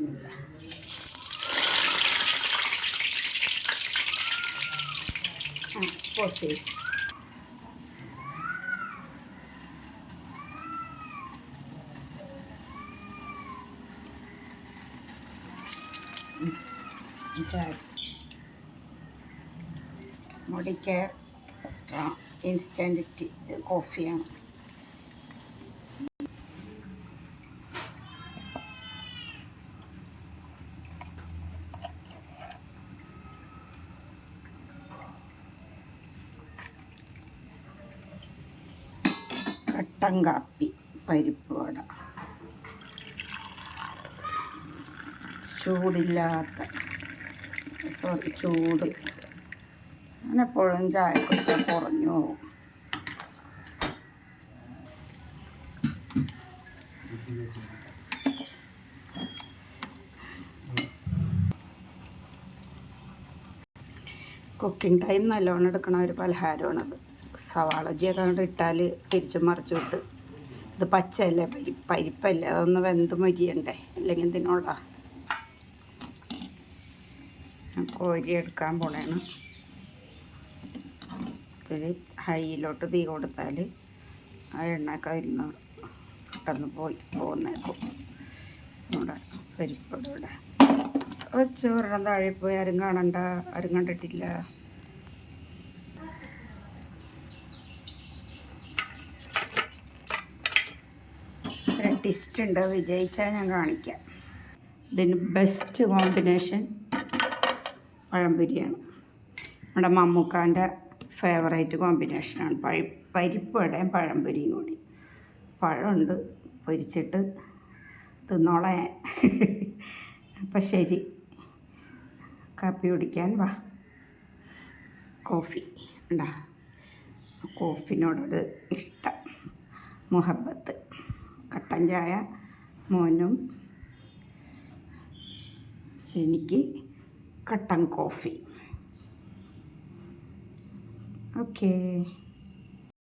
ബിസ്മില്ല ആ പോസ് ചെയ്യും ചായ ബോഡി എക്സ്ട്രാ ഇൻസ്റ്റന്റ് കോഫിയാണ് കട്ടൻ കാപ്പി പരിപ്പ് വട. ചൂടില്ലാത്ത സോറി ചൂട്. അങ്ങനെ എപ്പോഴും ചായ കുടിച്ചാൽ കുറഞ്ഞു കുക്കിംഗ് ടൈം നല്ലോണം എടുക്കണ ഒരു പലഹാരമാണത്. സവാള ജീരകം ഇട്ടാൽ തിരിച്ചും മറിച്ചു വിട്ട്. ഇത് പച്ചയല്ലേ? പരി പരിപ്പല്ലേ? അതൊന്ന് വെന്ത് മരിയണ്ടേ? അല്ലെങ്കിൽ ഞാൻ കോരി എടുക്കാൻ പോണേണ്. ഹൈയിലോട്ട് തീ കൊടുത്താൽ ആ എണ്ണയൊക്കെ ഇരുന്ന് പെട്ടെന്ന് പോയി പോകുന്നേക്കും ഇവിടെ പരിപ്പോടെ വെച്ച് ഒരെണ്ണം താഴെ പോയി. ആരും കാണണ്ട. ആരും കണ്ടിട്ടില്ല. ടിസ്റ്റ് ഉണ്ട്. വിജയിച്ചാൽ ഞാൻ കാണിക്കാം. ഇതിന് ബെസ്റ്റ് കോമ്പിനേഷൻ പഴംപൊരിയാണ് നമ്മുടെ മമ്മൂക്കാന്റെ ഫേവറേറ്റ് കോമ്പിനേഷനാണ് പഴി പരിപ്പടയും പഴംപൊരിയും കൂടി. പഴമുണ്ട്. പൊരിച്ചിട്ട് തിന്നോളേ അപ്പം ശരി. കാപ്പി കുടിക്കാൻ വാ. കോഫി. ഉണ്ടാ കോഫിനോടൊരു ഇഷ്ടം. മുഹബത്ത്. കട്ടൻ ചായ മോനും എനിക്ക് കട്ടൻ കോഫി. ഓക്കേ.